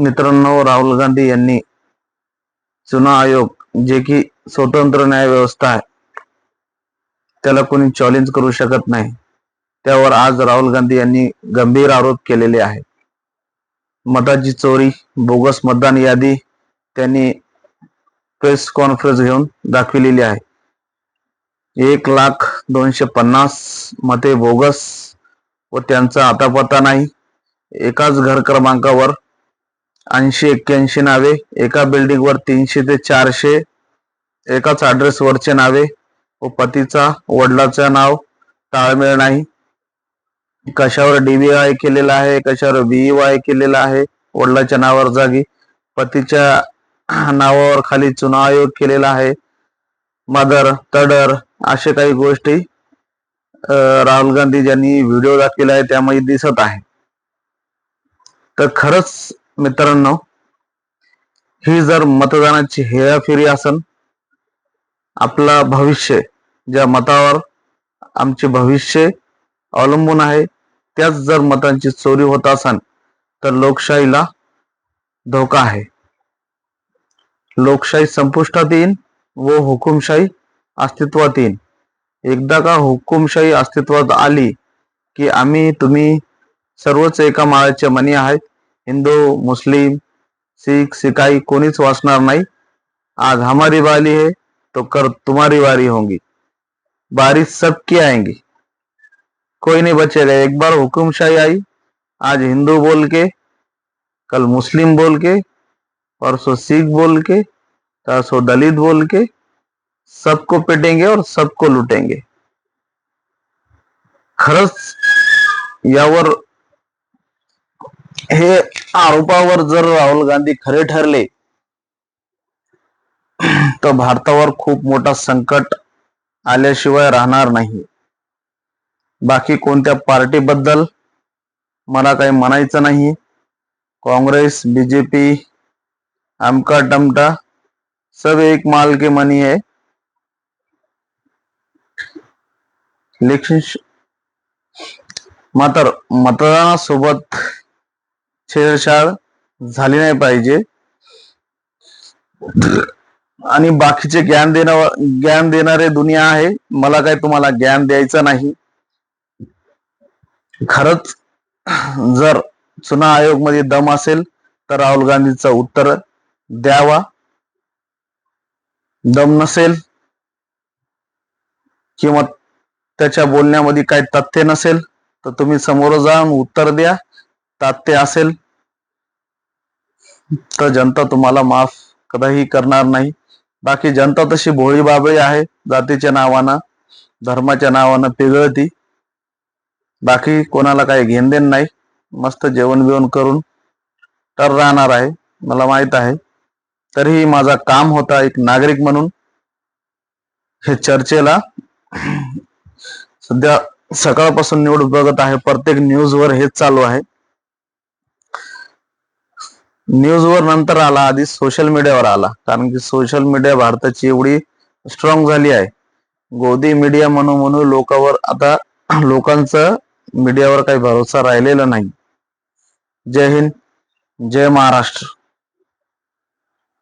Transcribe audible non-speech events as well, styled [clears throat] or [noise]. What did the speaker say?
मित्रांनो राहुल गांधी यांनी चुनाव आयोग जे की स्वतंत्र न्याय व्यवस्था आहे त्याला कोणी चॅलेंज करू शकत नाही. त्यावर आज राहुल गांधी यांनी गंभीर आरोप केलेले आहे मताची चोरी बोगस मतदान यादी त्यांनी प्रेस कॉन्फरन्स घेऊन दाखविलेली आहे. एक लाख दोनशे पन्नास मते बोगस व त्यांचा आता पत्ता नाही. एकाच घर क्रमांकावर ऐंशी एक्क्याऐंशी नावे एका बिल्डिंग वर तीनशे ते चारशे एकाच ऍड्रेस वरचे नावे व पतीचा वडिलाचं नाव ताळमेळ नाही. कशावर डीबीआय केलेला आहे कशावर बीईवाय केलेला आहे वडिलाच्या नावावर जागी पतीच्या नावावर खाली चुनाव आयोग केलेला आहे मदर तडर अशा काही गोष्टी राहुल गांधी ज्यांनी व्हिडिओ दाखवला आहे त्यामध्ये दिसत आहे. तर खरंच मित्रांनो ही जर मतदानाची हेराफेरी असन आपला भविष्य ज्या मतावर आमचे भविष्य अवलंबून आहे त्याच जर मतांची चोरी होत असन तर लोकशाहीला धोका आहे. लोकशाही संपुष्टात येईन व हुकुमशाही अस्तित्वात येईन. एकदा का हुकुमशाही अस्तित्वात आली की आम्ही तुम्ही सर्वच एका माळाचे मनी आहेत हिंदू, मुस्लिम, सिख सिकाई वाचणार नाही. आज हमारी वाली है तो कर तुम्हारी बारी होगी. बारी सबकी आएँगी. कोई नहीं बचेगा. एक बार हुकुमशाही आई, आज हिंदू बोल के, कल मुस्लिम बोल के परसों सिख बोल के परसों दलित बोल के, सबको पिटेंगे और सबको लुटेंगे. खरंच यावर हे आरोपावर जर राहुल गांधी खरे ठरले तर भारतावर खूप मोठा संकट आल्याशिवाय राहणार नाही. बाकी कोणत्या पार्टीबद्दल मला काही म्हणायचं नाही. काँग्रेस बीजेपी आमका टमटा सब एक माल के मनी है. लेकिन मात्र मतदानासोबत छेडछाड झाली नाही पाहिजे. आणि बाकीचे ज्ञान देणार ज्ञान देणारे दुनिया आहे मला काही तुम्हाला ज्ञान द्यायचं नाही. खरंच जर चुनाव आयोगमध्ये दम असेल तर राहुल गांधीचं उत्तर द्यावा. दम नसेल किंवा त्याच्या बोलण्यामध्ये काही तथ्य नसेल तर तुम्ही समोर जाऊन उत्तर द्या. तात्ते असेल तर जनता तुम्हाला माफ कदाही करणार नाही. बाकी जनता तशी भोळी बाबळी आहे जातीच्या नावानं धर्माच्या नावानं पिघळती. बाकी कोणाला काही घेणदेण नाही. मस्त जेवण बिवण करून तर राहणार आहे मला माहीत आहे. तरीही माझा काम होता एक नागरिक म्हणून. हे चर्चेला [clears throat] सध्या सकाळपासून निवड बघत आहे प्रत्येक न्यूजवर हेच चालू आहे. न्यूजवर नंतर आला आधी सोशल मीडियावर आला. कारण की सोशल मीडिया भारताची एवढी स्ट्रॉंग झाली आहे. गोदी मीडिया म्हणून म्हणून लोकांवर आता [clears throat] लोकांचा मीडियावर काही भरोसा राहिलेला नाही. जय हिंद जय महाराष्ट्र.